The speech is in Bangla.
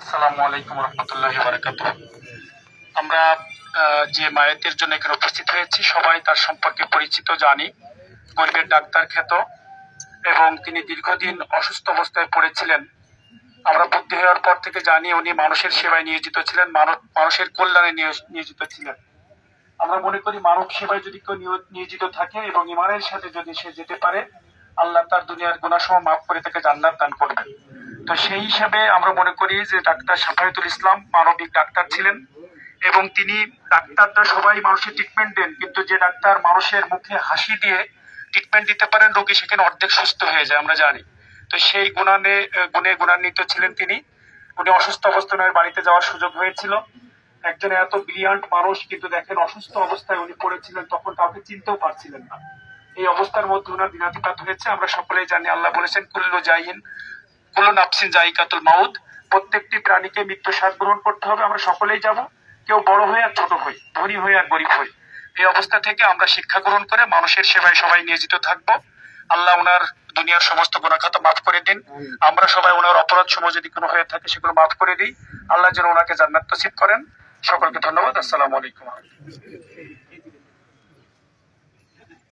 আসসালামু আলাইকুম রহমতুল্লাহ বারাকাত আমরা যে মায়েদের জন্য এখানে উপস্থিত হয়েছি, সবাই তার সম্পর্কে পরিচিত, জানি। গরিবের ডাক্তার খ্যাত এবং তিনি দীর্ঘদিন অসুস্থ অবস্থায় পড়েছিলেন। আমরা বুদ্ধি হওয়ার পর থেকে জানি উনি মানুষের সেবায় নিয়োজিত ছিলেন মানব- মানুষের কল্যাণে নিয়োজ- নিয়োজিত ছিলেন। আমরা মনে করি মানব সেবায় যদি কেউ নিয়- নিয়োজিত থাকে এবং ইমানের সাথে যদি সে যেতে পারে, আল্লাহ তার দুনিয়ার গুণাসহ মাফ করে তাকে জান্নাত দান করবেন। তো সেই হিসাবে আমরা মনে করি যে ডাক্তার সাফায়তুল ইসলাম মানবিক ডাক্তার ছিলেন এবং তিনি ডাক্তাররা সবাই মানুষের ট্রিটমেন্ট দেন, কিন্তু যে ডাক্তার মানুষের মুখে হাসি দিয়ে ট্রিটমেন্ট দিতে পারেন, রোগী সেখানে অর্ধেক সুস্থ হয়ে যায়, আমরা জানি। তো সেই গুণানে গুণে গুণান্বিত ছিলেন তিনি। উনি অসুস্থ অবস্থায় বাড়িতে যাওয়ার সুযোগ হয়েছিল। একজন এত ব্রিলিয়ান্ট মানুষ, কিন্তু দেখেন অসুস্থ অবস্থায় উনি পড়েছিলেন, তখন কাউকে চিনতেও পারছিলেন না। এই অবস্থার মধ্যে ওনার দিনাতিপাত হয়েছে, আমরা সকলেই জানি, আল্লাহ বলেছেন, কুল্লু জাইন নাফসিন মাউদ প্রত্যেকটি প্রাণীকে মৃত্যু স্বাদ গ্রহণ করতে হবে আমরা সকলেই যাব। কেউ বড় হয়ে আর ছোট হই ধনী হয়ে আর গরিব হই। এই অবস্থা থেকে আমরা শিক্ষা গ্রহণ করে মানুষের সেবায় সবাই নিয়োজিত থাকব। আল্লাহ ওনার দুনিয়ার সমস্ত গুণাখাতা মাফ করে দিন। আমরা সবাই ওনার অপরাধ সময় যদি কোনো হয়ে থাকে সেগুলো মাফ করে দিই। আল্লাহ যেন ওনাকে জান্নাত নসিব করেন। সকলকে ধন্যবাদ। আসসালামু আলাইকুম।